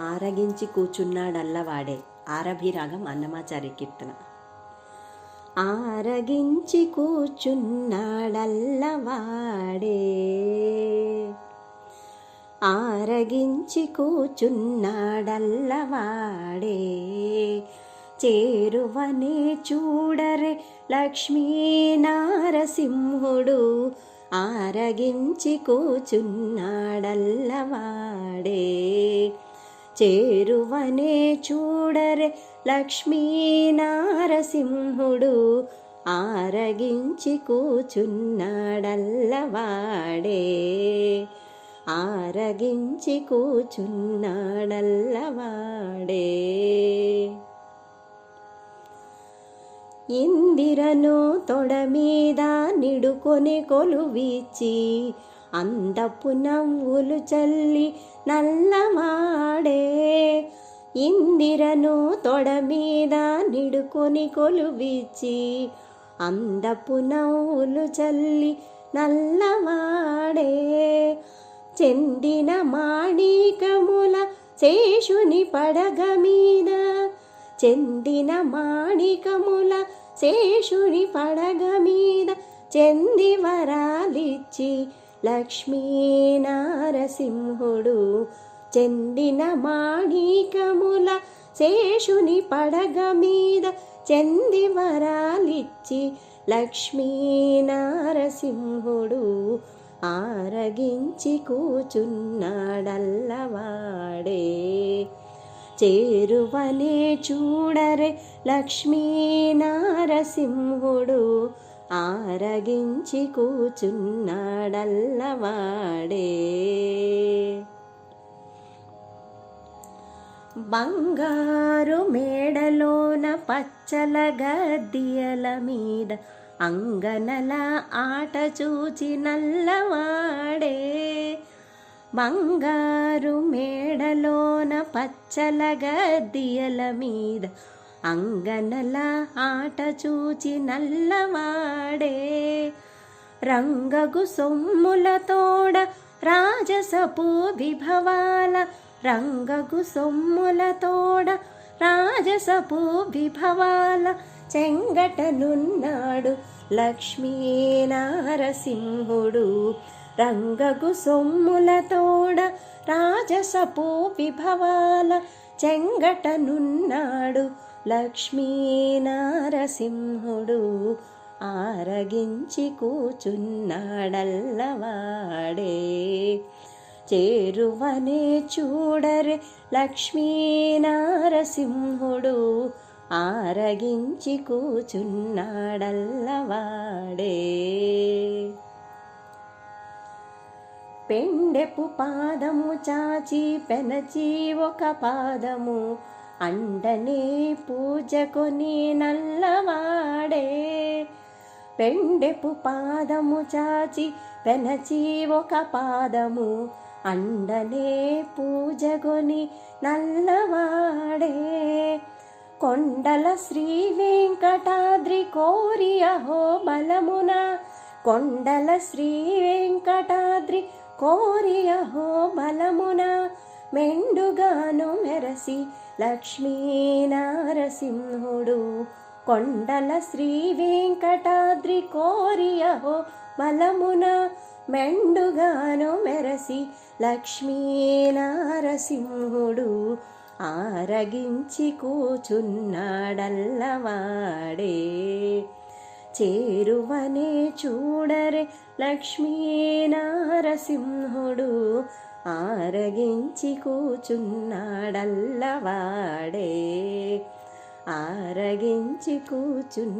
ఆరగించి కూచున్నాడల్లవాడే ఆరభిరాగం అన్నమాచారి కీర్తన. ఆరగించి కూచున్నాడల్లవాడే ఆరగించి కూచున్నాడల్లవాడే చేరువనే చూడరే లక్ష్మీ నారసింహుడు ఆరగించి కూచున్నాడల్లవాడే చేరువనే చూడరే లక్ష్మీ నారసింహుడు ఆరగించి కూచున్నాడల్లవాడే. ఆరగించి కూచున్నాడల్లవాడే. ఇందిరను తొడ మీద నిడుకొని కొలువిచ్చి అందపు నవ్వులు చల్లి నల్లమాడే. ఇందిరను తొడ మీద నిడుకొని కొలువిచ్చి అందపు నవ్వులు చల్లి నల్లవాడే చెందిన మాణికముల శేషుని పడగ మీద చెందిన మాణికముల శేషుని పడగ మీద చెంది వరాలిచ్చి లక్ష్మీ నారసింహుడు చెందిన మాణికముల శేషుని పడగ మీద చెంది వరాలిచ్చి లక్ష్మీ నారసింహుడు ఆరగించి కూచున్నాడల్లవాడే. చేరువనే చూడరే లక్ష్మీ నారసింహుడు ఆరగించి కూచున్నాడల్లవాడే. బంగారు మేడలోన పచ్చల గద్దియల మీద అంగనల ఆట చూచి నల్లవాడే. బంగారు మేడలోన పచ్చల గద్దియల మీద అంగనల ఆట చూచి నల్లవాడే. రంగగు సొమ్ముల తోడ రాజసపు విభవాల. రంగగు సొమ్ముల తోడ రాజసపు విభవాల. చెంగటనున్నాడు లక్ష్మీనారసింహుడు రంగగు సొమ్ముల తోడ రాజసపు విభవాల. చెంగటనున్నాడు. లక్ష్మీనారసింహుడు ఆరగించి కూచున్నాడల్లవాడే. చేరువనే చూడరే లక్ష్మీనారసింహుడు ఆరగించి కూచున్నాడల్లవాడే. పెండెపు పాదము చాచి పెనచి ఒక పాదము. అండనే పూజకొని నల్లవాడే. పెండెపు పాదము చాచి పెనచి ఒక పాదము. అండనే పూజగొని నల్లవాడే. కొండల శ్రీ వెంకటాద్రి కోరి అహో బలమున. కొండల శ్రీ వెంకటాద్రి కోరి అహో బలమున మెండుగాను మెరసి లక్ష్మీ నారసింహుడు కొండల శ్రీ వెంకటాద్రి కోరి అహో బలమున మెండుగాను మెరసి లక్ష్మీ నారసింహుడు ఆరగించి కూచున్నాడల్లవాడే. చేరువనే చూడరే లక్ష్మీ నారసింహుడు. ఆరగించి కూచున్నాడల్లవాడే. ఆరగించి కూచున్నాడల్లవాడే.